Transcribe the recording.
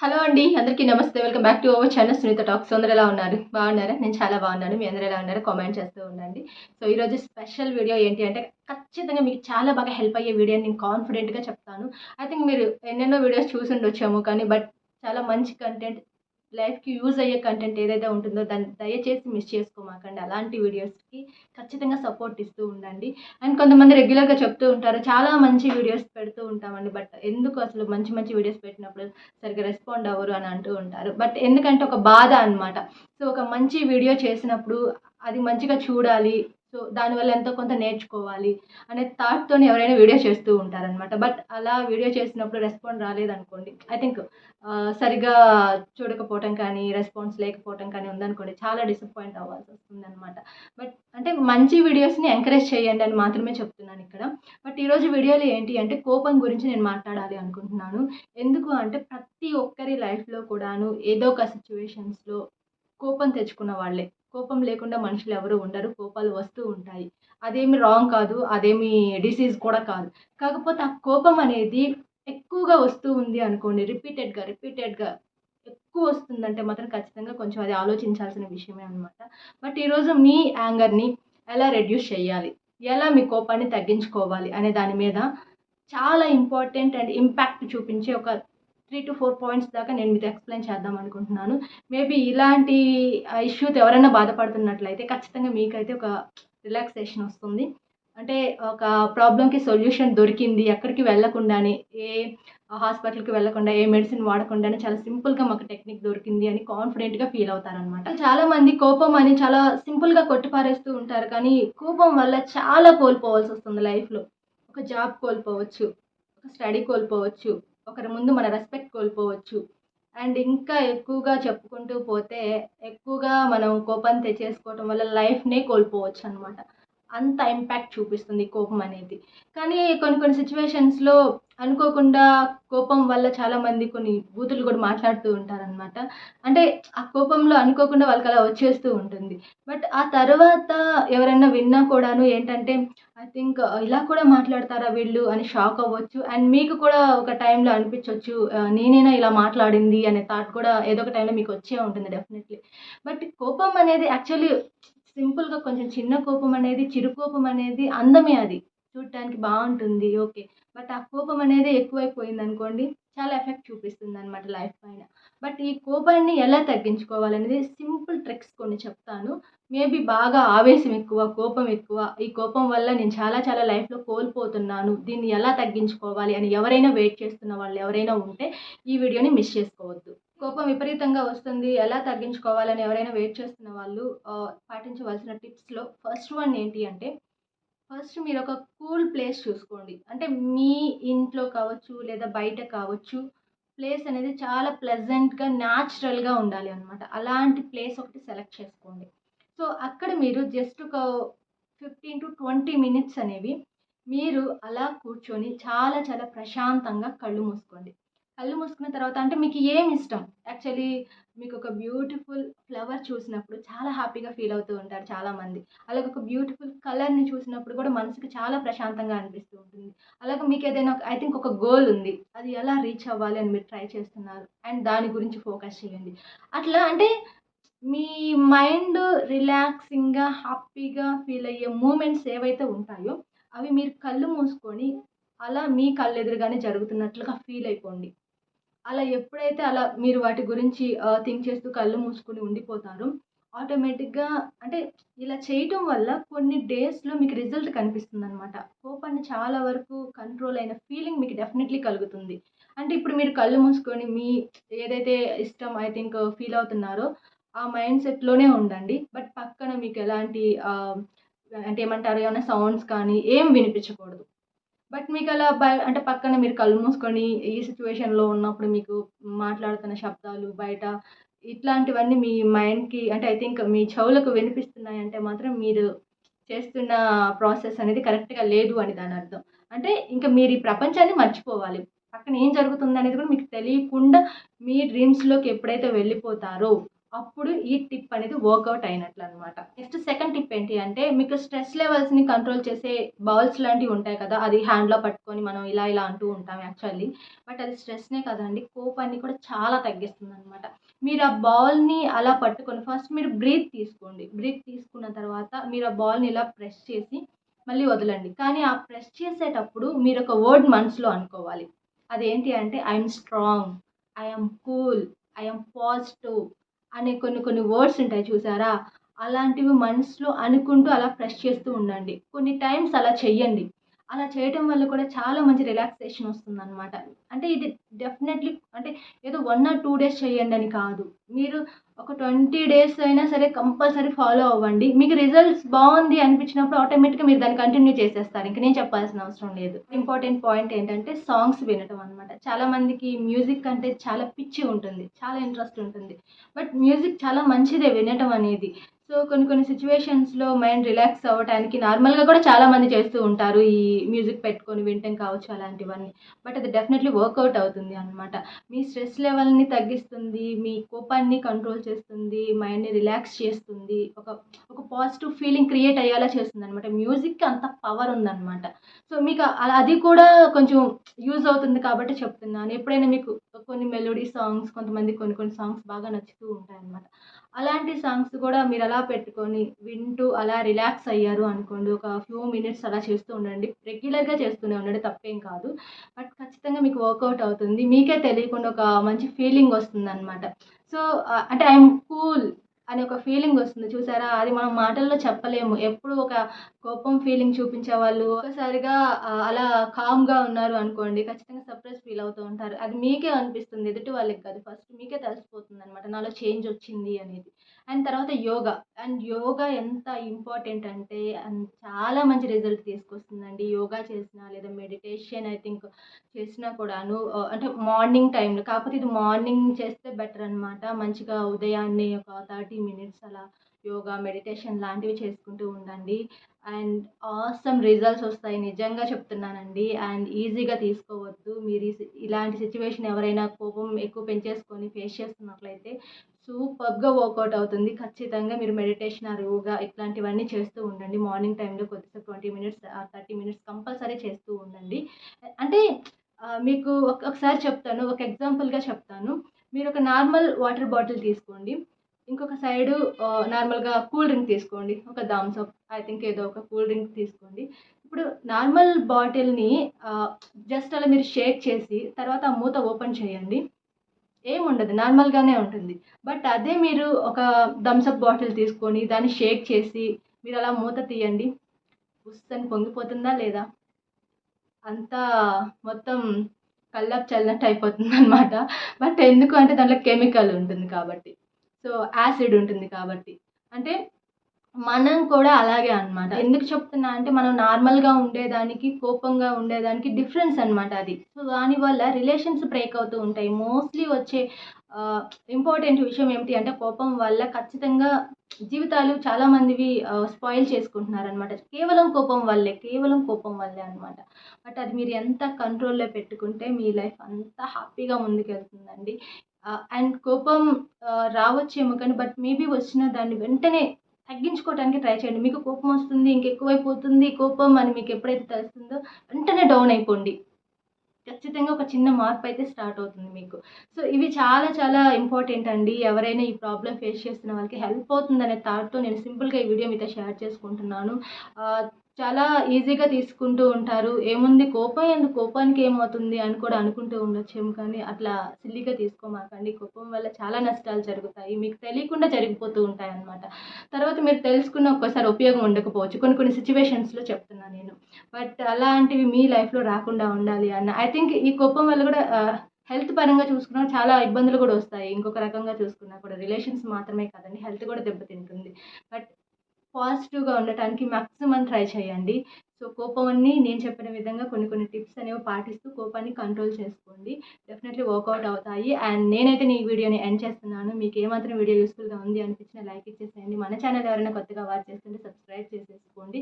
Hello అండి అందరికీ నమస్తే. Welcome back to our channel Sunitha talks అందరూ ఎలా ఉన్నారు? బాగున్నారా? నేను చాలా బాగున్నాను. మీ అందరూ ఎలా ఉన్నారో? కామెంట్ చేస్తూ ఉండండి. సో ఈరోజు స్పెషల్ వీడియో ఏంటి అంటే ఖచ్చితంగా మీకు చాలా బాగా హెల్ప్ అయ్యే వీడియో నేను కాన్ఫిడెంట్గా చెప్తాను. ఐ థింక్ మీరు ఎన్నెన్నో వీడియోస్ చూసి ఉండొచ్చేమో కానీ బట్ చాలా మంచి కంటెంట్ లైఫ్కి యూజ్ అయ్యే కంటెంట్ ఏదైతే ఉంటుందో దాన్ని దయచేసి మిస్ చేసుకోమాకండి అలాంటి వీడియోస్కి ఖచ్చితంగా సపోర్ట్ ఇస్తూ ఉండండి. అండ్ కొంతమంది రెగ్యులర్గా చెప్తూ ఉంటారు చాలా మంచి వీడియోస్ పెడుతూ ఉంటామండి. బట్ ఎందుకు అసలు మంచి మంచి వీడియోస్ పెట్టినప్పుడు సరిగ్గా రెస్పాండ్ అవ్వరు అని అంటూ ఉంటారు. బట్ ఎందుకంటే ఒక బాధ అనమాట సో ఒక మంచి వీడియో చేసినప్పుడు అది మంచిగా చూడాలి సో దానివల్ల ఎంతో కొంత నేర్చుకోవాలి అనే థాట్తో ఎవరైనా వీడియో చేస్తూ ఉంటారనమాట బట్ అలా వీడియో చేసినప్పుడు రెస్పాండ్ రాలేదనుకోండి. ఐ థింక్ సరిగా చూడకపోవటం కానీ రెస్పాన్స్ లేకపోవటం కానీ ఉందనుకోండి చాలా డిసప్పాయింట్ అవ్వాల్సి వస్తుంది అనమాట బట్ అంటే మంచి వీడియోస్ని ఎంకరేజ్ చేయండి అని మాత్రమే చెప్తున్నాను ఇక్కడ. బట్ ఈరోజు వీడియోలు ఏంటి అంటే కోపం గురించి నేను మాట్లాడాలి అనుకుంటున్నాను. ఎందుకు అంటే ప్రతి ఒక్కరి లైఫ్లో కూడాను ఏదో ఒక సిచ్యువేషన్స్లో కోపం తెచ్చుకున్న వాళ్ళే. కోపం లేకుండా మనుషులు ఎవరు ఉండరు కోపాలు వస్తూ ఉంటాయి. అదేమి రాంగ్ కాదు అదేమి డిసీజ్ కూడా కాదు. కాకపోతే ఆ కోపం అనేది ఎక్కువగా వస్తూ ఉంది అనుకోండి రిపీటెడ్గా రిపీటెడ్గా ఎక్కువ వస్తుందంటే మాత్రం ఖచ్చితంగా కొంచెం అది ఆలోచించాల్సిన విషయమే అనమాట బట్ ఈరోజు మీ యాంగర్ని ఎలా రెడ్యూస్ చేయాలి? ఎలా మీ కోపాన్ని తగ్గించుకోవాలి? అనే దాని మీద చాలా ఇంపార్టెంట్ అండ్ ఇంపాక్ట్ చూపించే ఒక త్రీ టు ఫోర్ పాయింట్స్ దాకా నేను మీతో ఎక్స్ప్లెయిన్ చేద్దాం అనుకుంటున్నాను. మేబీ ఇలాంటి ఇష్యూతో ఎవరైనా బాధపడుతున్నట్లయితే ఖచ్చితంగా మీకైతే ఒక రిలాక్సేషన్ వస్తుంది. అంటే ఒక ప్రాబ్లంకి సొల్యూషన్ దొరికింది ఎక్కడికి వెళ్ళకుండానే ఏ హాస్పిటల్కి వెళ్ళకుండా ఏ మెడిసిన్ వాడకుండానే చాలా సింపుల్గా మాకు టెక్నిక్ దొరికింది అని కాన్ఫిడెంట్గా ఫీల్ అవుతారనమాట చాలామంది కోపం అని చాలా సింపుల్గా కొట్టిపారేస్తూ ఉంటారు కానీ కోపం వల్ల చాలా కోల్పోవాల్సి వస్తుంది లైఫ్లో. ఒక జాబ్ కోల్పోవచ్చు ఒక స్టడీ కోల్పోవచ్చు ఒకరి ముందు మన రెస్పెక్ట్ కోల్పోవచ్చు. అండ్ ఇంకా ఎక్కువగా చెప్పుకుంటూ పోతే ఎక్కువగా మనం కోపం తెచ్చేసుకోవటం వల్ల లైఫ్నే కోల్పోవచ్చు అనమాట అంత ఇంపాక్ట్ చూపిస్తుంది కోపం అనేది. కానీ కొన్ని కొన్ని సిచ్యువేషన్స్లో అనుకోకుండా కోపం వల్ల చాలామంది కొన్ని బూతులు కూడా మాట్లాడుతూ ఉంటారనమాట అంటే ఆ కోపంలో అనుకోకుండా వాళ్ళకి అలా వచ్చేస్తూ ఉంటుంది. బట్ ఆ తర్వాత ఎవరైనా విన్నా కూడాను ఏంటంటే ఐ థింక్ uh, ఇలా కూడా మాట్లాడతారా వీళ్ళు? అని షాక్ అవ్వచ్చు. అండ్ మీకు కూడా ఒక టైంలో అనిపించవచ్చు uh, నేనైనా ఇలా మాట్లాడింది? అనే థాట్ కూడా ఏదో ఒక టైంలో మీకు వచ్చే ఉంటుంది డెఫినెట్లీ బట్ కోపం అనేది యాక్చువల్లీ సింపుల్గా కొంచెం చిన్న కోపం అనేది చిరు కోపం అనేది అందమే అది. చూడటానికి బాగుంటుంది ఓకే. బట్ ఆ కోపం అనేది ఎక్కువైపోయింది అనుకోండి చాలా ఎఫెక్ట్ చూపిస్తుంది అనమాట లైఫ్ పైన. బట్ ఈ కోపాన్ని ఎలా తగ్గించుకోవాలనేది సింపుల్ ట్రిక్స్ కొన్ని చెప్తాను. మేబీ బాగా ఆవేశం ఎక్కువ కోపం ఎక్కువ. ఈ కోపం వల్ల నేను చాలా చాలా లైఫ్లో కోల్పోతున్నాను. దీన్ని ఎలా తగ్గించుకోవాలి అని ఎవరైనా వెయిట్ చేస్తున్న వాళ్ళు ఎవరైనా ఉంటే ఈ వీడియోని మిస్ చేసుకోవద్దు. కోపం విపరీతంగా వస్తుంది. ఎలా తగ్గించుకోవాలని ఎవరైనా వెయిట్ చేస్తున్న వాళ్ళు పాటించవలసిన టిప్స్లో ఫస్ట్ వన్ ఏంటి అంటే ఫస్ట్ మీరు ఒక కూల్ ప్లేస్ చూసుకోండి. అంటే మీ ఇంట్లో కావచ్చు లేదా బయట కావచ్చు ప్లేస్ అనేది చాలా ప్లెజెంట్గా న్యాచురల్గా ఉండాలి అనమాట అలాంటి ప్లేస్ ఒకటి సెలెక్ట్ చేసుకోండి. సో అక్కడ మీరు జస్ట్ ఒక ఫిఫ్టీన్ టు ట్వంటీ మినిట్స్ అనేవి మీరు అలా కూర్చొని చాలా చాలా ప్రశాంతంగా కళ్ళు మూసుకోండి. కళ్ళు మూసుకున్న తర్వాత అంటే మీకు ఏం ఇష్టం? యాక్చువల్లీ మీకు ఒక బ్యూటిఫుల్ ఫ్లవర్ చూసినప్పుడు చాలా హ్యాపీగా ఫీల్ అవుతూ ఉంటారు చాలామంది. అలాగే ఒక బ్యూటిఫుల్ కలర్ని చూసినప్పుడు కూడా మనసుకి చాలా ప్రశాంతంగా అనిపిస్తూ ఉంటుంది. అలాగే మీకు ఏదైనా ఐ థింక్ ఒక గోల్ ఉంది. అది ఎలా రీచ్ అవ్వాలి అని మీరు ట్రై చేస్తున్నారు? అండ్ దాని గురించి ఫోకస్ చేయండి. అట్లా అంటే మీ మైండ్ రిలాక్సింగ్గా హ్యాపీగా ఫీల్ అయ్యే మూమెంట్స్ ఏవైతే ఉంటాయో అవి మీరు కళ్ళు మూసుకొని అలా మీ కళ్ళు ఎదురుగానే జరుగుతున్నట్లుగా ఫీల్ అయిపోండి. అలా ఎప్పుడైతే అలా మీరు వాటి గురించి థింక్ చేస్తూ కళ్ళు మూసుకొని ఉండిపోతారో ఆటోమేటిక్గా అంటే ఇలా చేయటం వల్ల కొన్ని డేస్లో మీకు రిజల్ట్ కనిపిస్తుంది అనమాట కోపాన్ని చాలా వరకు కంట్రోల్ అయిన ఫీలింగ్ మీకు డెఫినెట్లీ కలుగుతుంది. అంటే ఇప్పుడు మీరు కళ్ళు మూసుకొని మీ ఏదైతే ఇష్టం ఐ థింక్ ఫీల్ అవుతున్నారో ఆ మైండ్ సెట్లోనే ఉండండి. బట్ పక్కన మీకు ఎలాంటి అంటే ఏమంటారు ఏమైనా సౌండ్స్ కానీ ఏం వినిపించకూడదు. బట్ మీకు అలా బయ అంటే పక్కన మీరు కళ్ళు మూసుకొని ఈ సిచ్యువేషన్లో ఉన్నప్పుడు మీకు మాట్లాడుతున్న శబ్దాలు బయట ఇట్లాంటివన్నీ మీ మైండ్కి అంటే ఐ థింక్ మీ చెవులకు వినిపిస్తున్నాయి అంటే మాత్రం మీరు చేస్తున్న ప్రాసెస్ అనేది కరెక్ట్గా లేదు అని దాని అర్థం. అంటే ఇంకా మీరు ఈ ప్రపంచాన్ని మర్చిపోవాలి. పక్కన ఏం జరుగుతుంది అనేది కూడా మీకు తెలియకుండా మీ డ్రీమ్స్లోకి ఎప్పుడైతే వెళ్ళిపోతారో అప్పుడు ఈ టిప్ అనేది వర్కౌట్ అయినట్లు అనమాట నెక్స్ట్ సెకండ్ టిప్ ఏంటి అంటే మీకు స్ట్రెస్ లెవెల్స్ని కంట్రోల్ చేసే బౌల్స్ లాంటివి ఉంటాయి కదా అది హ్యాండ్లో పట్టుకొని మనం ఇలా ఇలా అంటూ ఉంటాం యాక్చువల్లీ బట్ అది స్ట్రెస్నే కదండి కోపాన్ని కూడా చాలా తగ్గిస్తుంది అనమాట మీరు ఆ బాల్ని అలా పట్టుకొని ఫస్ట్ మీరు బ్రీత్ తీసుకోండి. బ్రీత్ తీసుకున్న తర్వాత మీరు ఆ బాల్ని ఇలా ప్రెస్ చేసి మళ్ళీ వదలండి. కానీ ఆ ప్రెస్ చేసేటప్పుడు మీరు ఒక వర్డ్ మనసులో అనుకోవాలి. అదేంటి అంటే I'm strong I'm cool I'm positive అనే కొన్ని కొన్ని వర్డ్స్ ఉంటాయి చూసారా? అలాంటివి మనసులో అనుకుంటూ అలా ప్రెస్ చేస్తూ ఉండండి. కొన్ని టైమ్స్ అలా చెయ్యండి. అలా చేయటం వల్ల కూడా చాలా మంచి రిలాక్సేషన్ వస్తుంది అనమాట అంటే ఇది డెఫినెట్లీ అంటే ఏదో వన్ ఆర్ టూ డేస్ చేయండి అని కాదు. మీరు ఒక ట్వంటీ డేస్ అయినా సరే కంపల్సరీ ఫాలో అవ్వండి. మీకు రిజల్ట్స్ బాగుంది అనిపించినప్పుడు ఆటోమేటిక్గా మీరు దాన్ని కంటిన్యూ చేసేస్తారు. ఇంక నేను చెప్పాల్సిన అవసరం లేదు. ఇంపార్టెంట్ పాయింట్ ఏంటంటే సాంగ్స్ వినటం అనమాట చాలా మందికి మ్యూజిక్ అంటే చాలా పిచ్చి ఉంటుంది. చాలా ఇంట్రెస్ట్ ఉంటుంది. బట్ మ్యూజిక్ చాలా మంచిదే వినటం అనేది. సో కొన్ని కొన్ని సిచ్యువేషన్స్లో మైండ్ రిలాక్స్ అవ్వడానికి నార్మల్గా కూడా చాలామంది చేస్తూ ఉంటారు. ఈ మ్యూజిక్ పెట్టుకొని వినటం కావచ్చు అలాంటివన్నీ. బట్ అది డెఫినెట్లీ వర్కౌట్ అవుతుంది అనమాట మీ స్ట్రెస్ లెవెల్ని తగ్గిస్తుంది మీ కోపాన్ని కంట్రోల్ చేస్తుంది మైండ్ని రిలాక్స్ చేస్తుంది. ఒక ఒక పాజిటివ్ ఫీలింగ్ క్రియేట్ అయ్యేలా చేస్తుంది అనమాట మ్యూజిక్కి అంత పవర్ ఉందన్నమాట. సో మీకు అది కూడా కొంచెం యూజ్ అవుతుంది కాబట్టి చెప్తున్నాను. ఎప్పుడైనా మీకు కొన్ని మెలోడీ సాంగ్స్ కొంతమంది కొన్ని కొన్ని సాంగ్స్ బాగా నచ్చుతూ ఉంటాయి అనమాట అలాంటి సాంగ్స్ కూడా మీరు అలా పెట్టుకొని వింటూ అలా రిలాక్స్ అయ్యారు అనుకోండి ఒక ఫ్యూ మినిట్స్ అలా చేస్తూ ఉండండి. రెగ్యులర్గా చేస్తూనే ఉండండి తప్పేం కాదు. బట్ ఖచ్చితంగా మీకు వర్కౌట్ అవుతుంది. మీకే తెలియకుండా ఒక మంచి ఫీలింగ్ వస్తుంది అనమాట సో అంటే ఐఎమ్ కూల్ అనే ఒక ఫీలింగ్ వస్తుంది. చూసారా? అది మనం మాటల్లో చెప్పలేము. ఎప్పుడు ఒక కోపం ఫీలింగ్ చూపించే వాళ్ళు ఒకసారిగా అలా కామ్గా ఉన్నారు అనుకోండి ఖచ్చితంగా సర్ప్రైజ్ ఫీల్ అవుతూ ఉంటారు. అది మీకే అనిపిస్తుంది. ఎదుటి వాళ్ళకి కాదు. ఫస్ట్ మీకే తెలిసిపోతుంది అనమాట నాలో చేంజ్ వచ్చింది అనేది. అండ్ తర్వాత యోగా. అండ్ యోగా ఎంత ఇంపార్టెంట్ అంటే అండ్ చాలా మంచి రిజల్ట్ తీసుకొస్తుందండి. యోగా చేసినా లేదా మెడిటేషన్ ఐ థింక్ చేసినా కూడాను అంటే మార్నింగ్ టైంలో కాకపోతే ఇది మార్నింగ్ చేస్తే బెటర్ అనమాట మంచిగా ఉదయాన్నే ఒక థర్టీ మినిట్స్ అలా యోగా మెడిటేషన్ లాంటివి చేసుకుంటూ ఉండండి. అండ్ ఆసమ్ రిజల్ట్స్ వస్తాయి నిజంగా చెప్తున్నానండి. అండ్ ఈజీగా తీసుకోవద్దు. మీరు ఇలాంటి సిచ్యువేషన్ ఎవరైనా కోపం ఎక్కువ పెంచేసుకొని ఫేస్ చేస్తున్నట్లయితే సూపర్గా వర్కౌట్ అవుతుంది. ఖచ్చితంగా మీరు మెడిటేషన్ ఆర్ యోగా ఇట్లాంటివన్నీ చేస్తూ ఉండండి. మార్నింగ్ టైంలో కొద్దిసేపు twenty minutes thirty minutes compulsory చేస్తూ ఉండండి. అంటే మీకు ఒక్కొక్కసారి ఒకసారి చెప్తాను. ఒక ఎగ్జాంపుల్గా చెప్తాను. మీరు ఒక నార్మల్ వాటర్ బాటిల్ తీసుకోండి. ఇంకొక సైడు నార్మల్గా కూల్ డ్రింక్ తీసుకోండి. ఒక థమ్స్ అప్ ఐ థింక్ ఏదో ఒక కూల్ డ్రింక్ తీసుకోండి. ఇప్పుడు నార్మల్ బాటిల్ని జస్ట్ అలా మీరు షేక్ చేసి తర్వాత ఆ మూత ఓపెన్ చేయండి. ఏం ఉండదు నార్మల్గానే ఉంటుంది. బట్ అదే మీరు ఒక థమ్స్అప్ బాటిల్ తీసుకొని దాన్ని షేక్ చేసి మీరు అలా మూత తీయండి. పుస్తని పొంగిపోతుందా లేదా? అంతా మొత్తం కల్లాపు చల్లినట్టు అయిపోతుంది అనమాట బట్ ఎందుకు అంటే దాంట్లో కెమికల్ ఉంటుంది కాబట్టి. సో యాసిడ్ ఉంటుంది కాబట్టి. అంటే మనం కూడా అలాగే అనమాట ఎందుకు చెప్తున్నా అంటే మనం నార్మల్గా ఉండేదానికి కోపంగా ఉండేదానికి డిఫరెన్స్ అనమాట అది. సో దానివల్ల రిలేషన్స్ బ్రేక్ అవుతూ ఉంటాయి. మోస్ట్లీ వచ్చే ఇంపార్టెంట్ విషయం ఏమిటి అంటే కోపం వల్ల ఖచ్చితంగా జీవితాలు చాలా మందివి స్పాయిల్ చేసుకుంటున్నారు అనమాట కేవలం కోపం వల్లే కేవలం కోపం వల్లే అనమాట బట్ అది మీరు ఎంత కంట్రోల్లో పెట్టుకుంటే మీ లైఫ్ అంత హ్యాపీగా ముందుకెళ్తుందండి. అండ్ కోపం రావచ్చేమో కానీ బట్ మేబీ వచ్చిన దాన్ని వెంటనే తగ్గించుకోవడానికి ట్రై చేయండి. మీకు కోపం వస్తుంది ఇంకెక్కువైపోతుంది కోపం అని మీకు ఎప్పుడైతే తెలుస్తుందో వెంటనే డౌన్ అయిపోండి. ఖచ్చితంగా ఒక చిన్న మార్పు అయితే స్టార్ట్ అవుతుంది మీకు. సో ఇవి చాలా చాలా ఇంపార్టెంట్ అండి. ఎవరైనా ఈ ప్రాబ్లం ఫేస్ చేస్తున్న వాళ్ళకి హెల్ప్ అవుతుందనే థాట్తో నేను సింపుల్గా ఈ వీడియో మీతో షేర్ చేసుకుంటున్నాను. చాలా ఈజీగా తీసుకుంటూ ఉంటారు. ఏముంది కోపం? ఎందుకు కోపానికి ఏమవుతుంది అని కూడా అనుకుంటూ ఉండొచ్చేమో కానీ అట్లా సిల్లీగా తీసుకోమాకండి. కోపం వల్ల చాలా నష్టాలు జరుగుతాయి. మీకు తెలియకుండా జరిగిపోతూ ఉంటాయి అన్నమాట తర్వాత మీరు తెలుసుకున్న ఒక్కసారి ఉపయోగం ఉండకపోవచ్చు. కొన్ని కొన్ని సిచ్యువేషన్స్లో చెప్తున్నాను నేను. బట్ అలాంటివి మీ లైఫ్లో రాకుండా ఉండాలి అన్న. ఐ థింక్ ఈ కోపం వల్ల కూడా హెల్త్ పరంగా చూసుకున్నా చాలా ఇబ్బందులు కూడా వస్తాయి. ఇంకొక రకంగా చూసుకున్నా కూడా రిలేషన్స్ మాత్రమే కాదండి. హెల్త్ కూడా దెబ్బతింటుంది. బట్ పాజిటివ్గా ఉండటానికి మ్యాక్సిమం ట్రై చేయండి. సో కోపాన్ని నేను చెప్పిన విధంగా కొన్ని కొన్ని టిప్స్ అనేవి పాటిస్తూ కోపాన్ని కంట్రోల్ చేసుకోండి. డెఫినెట్లీ వర్కౌట్ అవుతాయి. అండ్ నేనైతే నీ వీడియోని ఎండ్ చేస్తున్నాను. మీకు ఏమాత్రం వీడియో యూస్ఫుల్గా ఉంది అనిపించిన లైక్ ఇచ్చేసేయండి. మన ఛానల్ ఎవరైనా కొత్తగా వాచ్ చేస్తుంటే సబ్స్క్రైబ్ చేసేసుకోండి.